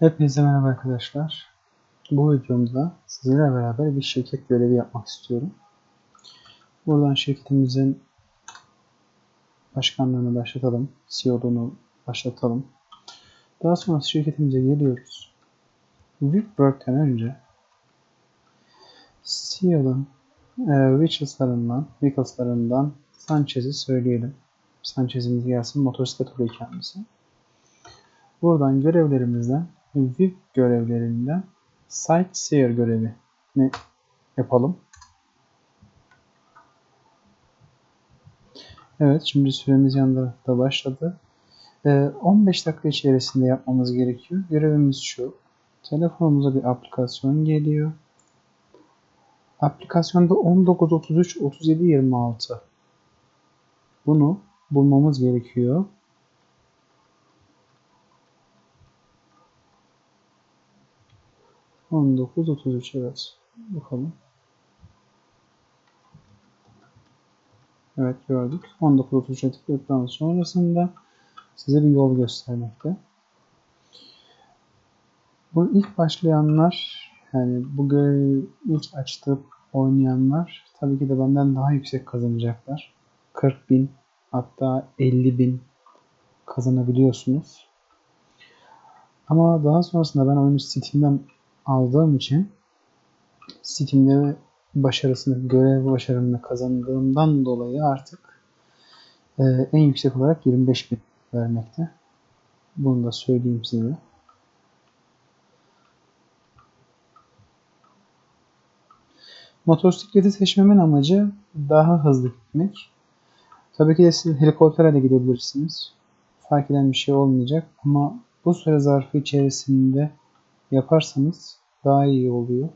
Hepinize merhaba arkadaşlar. Bu videomda sizlerle beraber bir şirket görevi yapmak istiyorum. Buradan şirketimizin başkanlığını başlatalım. CEO'luğunu başlatalım. Daha sonra şirketimize geliyoruz. Whitworth'ten önce CEO'nun e, Wickles'larından, Wickles'larından Sanchez'i söyleyelim. Sanchez'imiz gelsin. Motosiklet oluyor kendisi. Buradan görevlerimizden VIP görevlerinden Sightseer görevini yapalım. Evet şimdi süremiz yan tarafta başladı. Ee, 15 dakika içerisinde yapmamız gerekiyor. Görevimiz şu. Telefonumuza bir aplikasyon geliyor. Aplikasyonda 19, 33, 37, 26. Bunu bulmamız gerekiyor. 19, 33 evet. Bakalım. Evet gördük. 19, 33'e tıkladıktan sonrasında size bir yol göstermekte. Bu ilk başlayanlar yani bu görevi ilk açtıp oynayanlar tabii ki de benden daha yüksek kazanacaklar. 40 bin hatta 50 bin kazanabiliyorsunuz. Ama daha sonrasında ben oyunu Steam'den aldığım için Steam'de başarısını, görev başarımını kazandığımdan dolayı artık e, en yüksek olarak 25 bin vermekte. Bunu da söyleyeyim size. Motosikleti seçmemin amacı daha hızlı gitmek. Tabii ki de siz helikopterle de gidebilirsiniz. Fark eden bir şey olmayacak ama bu süre zarfı içerisinde yaparsanız daha iyi oluyor.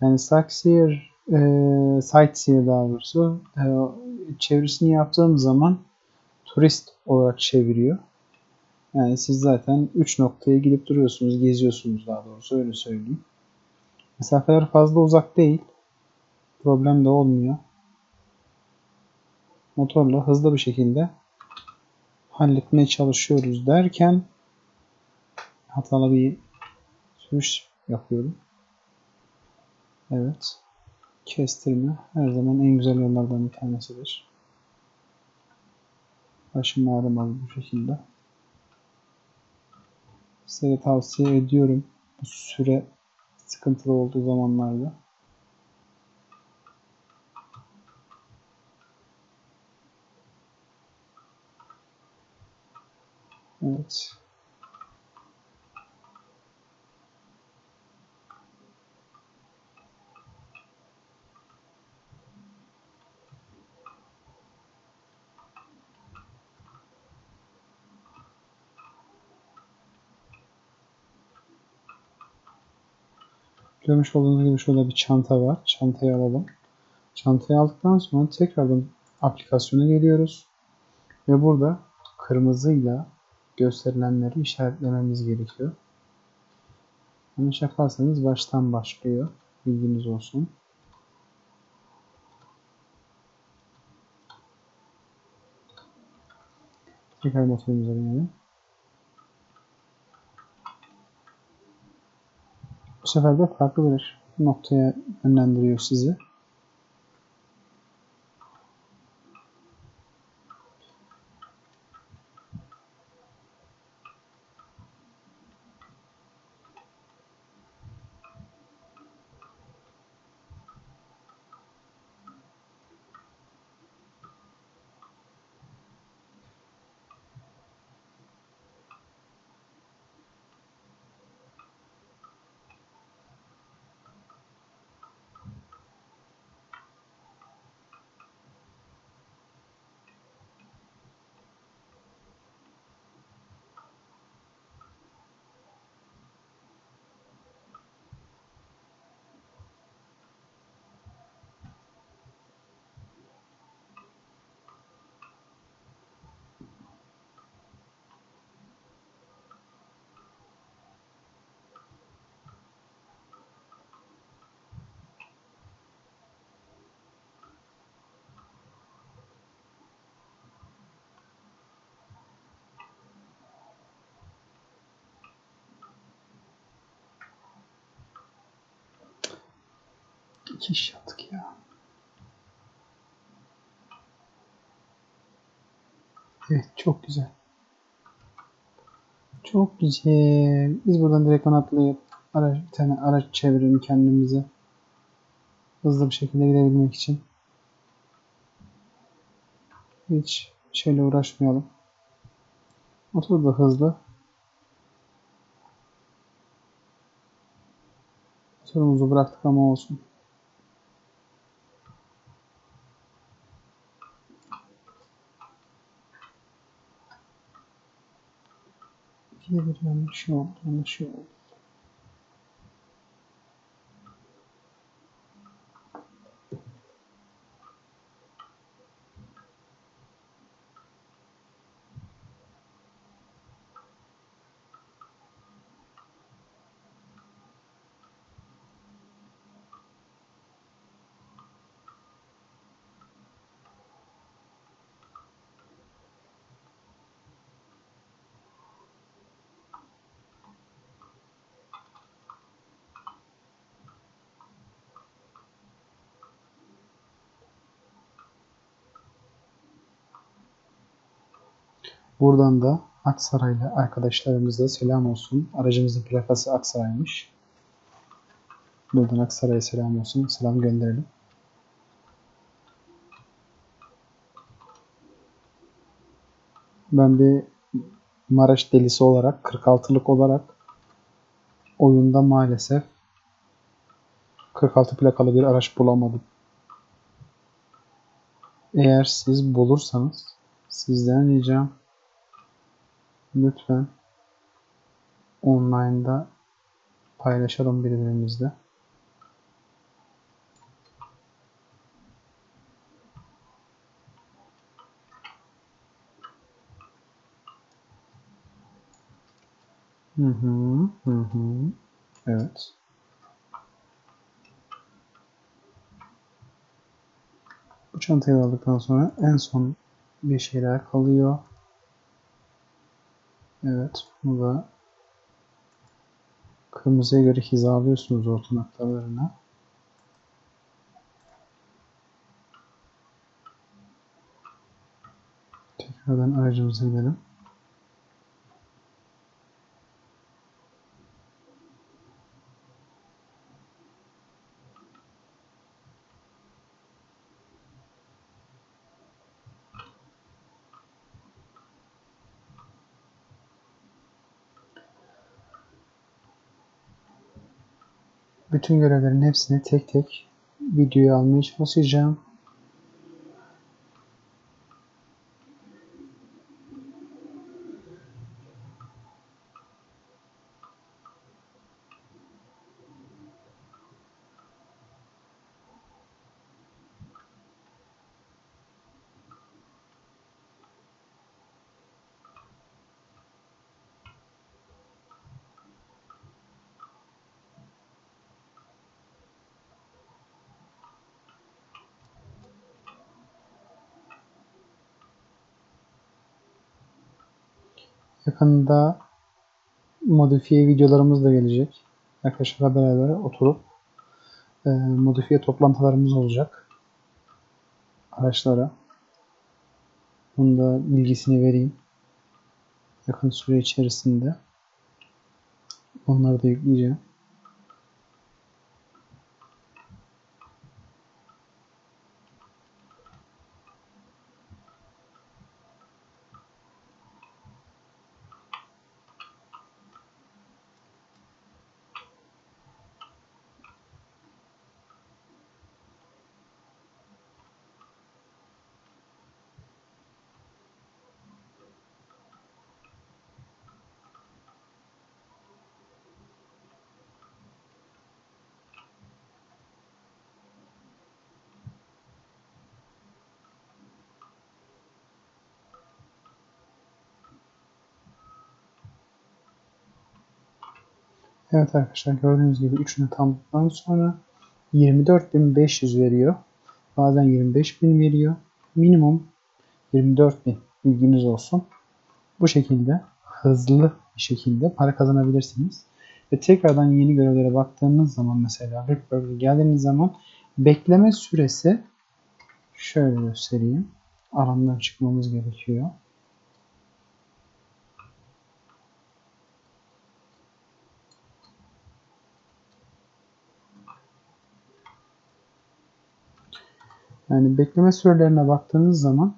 Yani Sightseer, e, Sightseer daha doğrusu e, çevresini yaptığım zaman turist olarak çeviriyor. Yani siz zaten 3 noktaya gidip duruyorsunuz, geziyorsunuz daha doğrusu öyle söyleyeyim. Mesafeler fazla uzak değil. Problem de olmuyor. Motorla hızlı bir şekilde halletmeye çalışıyoruz derken hatalı bir sürüş yapıyorum. Evet. Kestirme her zaman en güzel yollardan bir tanesidir. Başım ağrımaz bu şekilde. Size de tavsiye ediyorum bu süre sıkıntılı olduğu zamanlarda. Evet. Görmüş olduğunuz gibi şurada bir çanta var. Çantayı alalım. Çantayı aldıktan sonra tekrardan aplikasyona geliyoruz. Ve burada kırmızıyla gösterilenleri işaretlememiz gerekiyor. Yanlış yaparsanız baştan başlıyor. Bilginiz olsun. Tekrar motorumuza binelim. Bu sefer de farklı bir noktaya yönlendiriyor sizi. İki yaptık ya. Evet çok güzel. Çok güzel. Biz buradan direkt atlayıp araç, bir tane araç çevirelim kendimize. Hızlı bir şekilde gidebilmek için. Hiç şeyle uğraşmayalım. Motor da hızlı. Motorumuzu bıraktık ama olsun. İkiye bir yanlış oldu. Yanlış oldu. Buradan da Aksaraylı arkadaşlarımıza selam olsun. Aracımızın plakası Aksaray'mış. Buradan Aksaray'a selam olsun. Selam gönderelim. Ben bir Maraş delisi olarak, 46'lık olarak oyunda maalesef 46 plakalı bir araç bulamadım. Eğer siz bulursanız sizden ricam lütfen online'da paylaşalım birbirimizle. Hı hı, hı hı. Evet. Bu çantayı aldıktan sonra en son bir şeyler kalıyor. Evet, bunu da kırmızıya göre hizalıyorsunuz orta noktalarına. Tekrardan aracımıza gidelim. Bütün görevlerin hepsini tek tek videoya almaya çalışacağım. Yakında modifiye videolarımız da gelecek. Arkadaşlarla beraber oturup e, modifiye toplantılarımız olacak. Araçlara. Bunun da bilgisini vereyim. Yakın süre içerisinde. Onları da yükleyeceğim. Evet arkadaşlar gördüğünüz gibi üçünü tamamladıktan sonra 24.500 veriyor. Bazen 25.000 veriyor. Minimum 24.000 bilginiz olsun. Bu şekilde hızlı bir şekilde para kazanabilirsiniz. Ve tekrardan yeni görevlere baktığınız zaman mesela Rick Burger geldiğiniz zaman Bekleme süresi şöyle göstereyim. Alandan çıkmamız gerekiyor. Yani bekleme sürelerine baktığınız zaman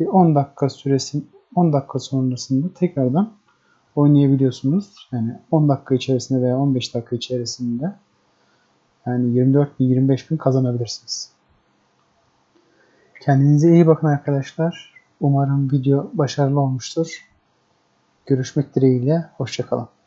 bir 10 dakika süresin 10 dakika sonrasında tekrardan oynayabiliyorsunuz. Yani 10 dakika içerisinde veya 15 dakika içerisinde yani 24 bin 25 bin kazanabilirsiniz. Kendinize iyi bakın arkadaşlar. Umarım video başarılı olmuştur. Görüşmek dileğiyle. Hoşçakalın.